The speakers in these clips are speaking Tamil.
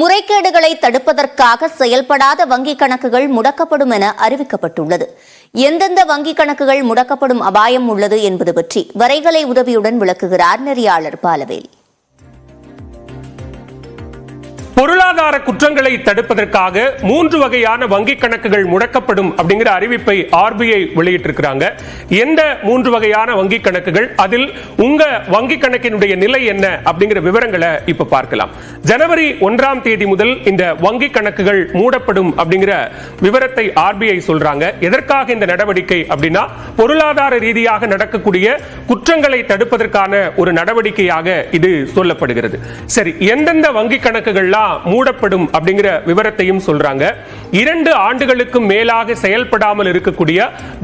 முறைகேடுகளை தடுப்பதற்காக செயல்படாத வங்கிக் கணக்குகள் முடக்கப்படும் என அறிவிக்கப்பட்டுள்ளது. எந்தெந்த வங்கிக் கணக்குகள் முடக்கப்படும் அபாயம் உள்ளது என்பது பற்றி வரைகலை உதவியுடன் விளக்குகிறார் நெறியாளர் பாலவேல். பொருளாதார குற்றங்களை தடுப்பதற்காக மூன்று வகையான வங்கிக் கணக்குகள் முடக்கப்படும் அப்படிங்கிற அறிவிப்பை ஆர்பிஐ வெளியிட்டிருக்கிறாங்க. எந்த மூன்று வகையான வங்கிக் கணக்குகள்? அதில் உங்க வங்கிக் கணக்கினுடைய நிலை என்ன? அப்படிங்கிற விவரங்களை இப்ப பார்க்கலாம். ஜனவரி ஒன்றாம் தேதி முதல் இந்த வங்கிக் கணக்குகள் மூடப்படும் அப்படிங்கிற விவரத்தை ஆர்பிஐ சொல்றாங்க. எதற்காக இந்த நடவடிக்கை அப்படின்னா பொருளாதார ரீதியாக நடக்கக்கூடிய குற்றங்களை தடுப்பதற்கான ஒரு நடவடிக்கையாக இது சொல்லப்படுகிறது. சரி எந்தெந்த வங்கிக் கணக்குகள்லாம் மூட மூடப்படும் அப்படிங்கிற விவரத்தையும் சொல்றாங்க. இரண்டு ஆண்டுகளுக்கு மேலாக செயல்படாமல் இருக்கக்கூடிய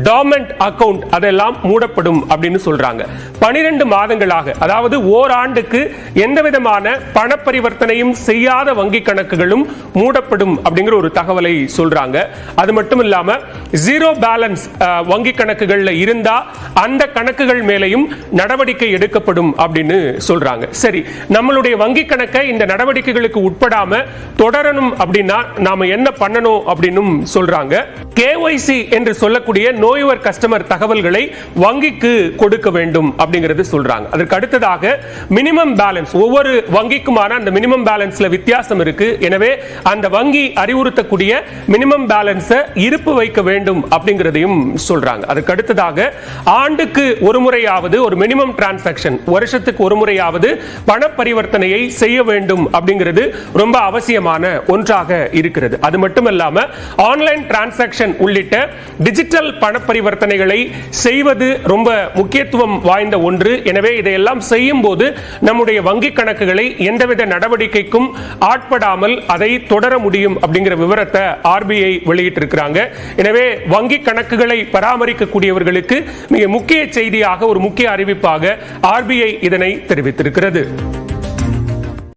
டார்மெண்ட் அக்கவுண்ட் அதெல்லாம் மூடப்படும் அப்படின்னு சொல்றாங்க. பனிரெண்டு மாதங்களாக அதாவது ஓராண்டுக்கு எந்த விதமான பண பரிவர்த்தனையும் செய்யாத வங்கி கணக்குகளும் மூடப்படும் அப்படிங்கிற ஒரு தகவலை சொல்றாங்க. அது மட்டும் இல்லாம ஜீரோ பேலன்ஸ் வங்கி கணக்குகள்ல இருந்தா அந்த கணக்குகள் மேலையும் நடவடிக்கை எடுக்கப்படும் அப்படின்னு சொல்றாங்க. சரி நம்மளுடைய வங்கி கணக்கை இந்த நடவடிக்கைகளுக்கு உட்படாம தொடரணும் அப்படின்னா நாம என்ன பண்ணணும் அப்படின்னு சொல்றாங்க. கேஒய்சி என்று சொல்லக்கூடிய நோயுவர் கஸ்டமர் தகவல்களை வங்கிக்கு கொடுக்க வேண்டும் அப்படிங்கிறது சொல்றாங்க. அதற்கு அடுத்ததாக மினிமம் பேலன்ஸ் ஒவ்வொரு வங்கிக்குமான அந்த மினிமம் பேலன்ஸ்ல வித்தியாசம் இருக்கு. எனவே அந்த வங்கி அறிவுறுத்தக்கூடிய மினிமம் பேலன்ஸை இருப்பு வைக்க வேண்டும் அப்படிங்கிறதையும் சொல்றாங்க. அதற்கு அடுத்ததாக ஆண்டுக்கு ஒரு முறையாவது ஒரு மினிமம் டிரான்சாக்ஷன் வருஷத்துக்கு ஒரு முறையாவது பண பரிவர்த்தனையை செய்ய வேண்டும் அப்படிங்கிறது ரொம்ப அவசியமான ஒன்றாக இருக்கிறது. அது மட்டுமல்லாம ஆன்லைன் டிரான்சாக்ஷன் உள்ளிட்ட டிஜிட்டல் பண பரிவர்த்தனைகளை செய்வது ரொம்ப முக்கியத்துவம் வாய்ந்த ஒன்று. எனவே இதையெல்லாம் செய்யும் போது நம்முடைய வங்கி கணக்குகளை எந்தவித நடவடிக்கைக்கும் ஆட்படாமல் அதை தொடர முடியும் அப்படிங்கிற விவரத்தை ஆர்பிஐ வெளியிட்டிருக்கிறாங்க. எனவே வங்கி கணக்குகளை பராமரிக்கக்கூடியவர்களுக்கு மிக முக்கிய செய்தியாக ஒரு முக்கிய அறிவிப்பாக ஆர்பிஐ இதனை தெரிவித்திருக்கிறது.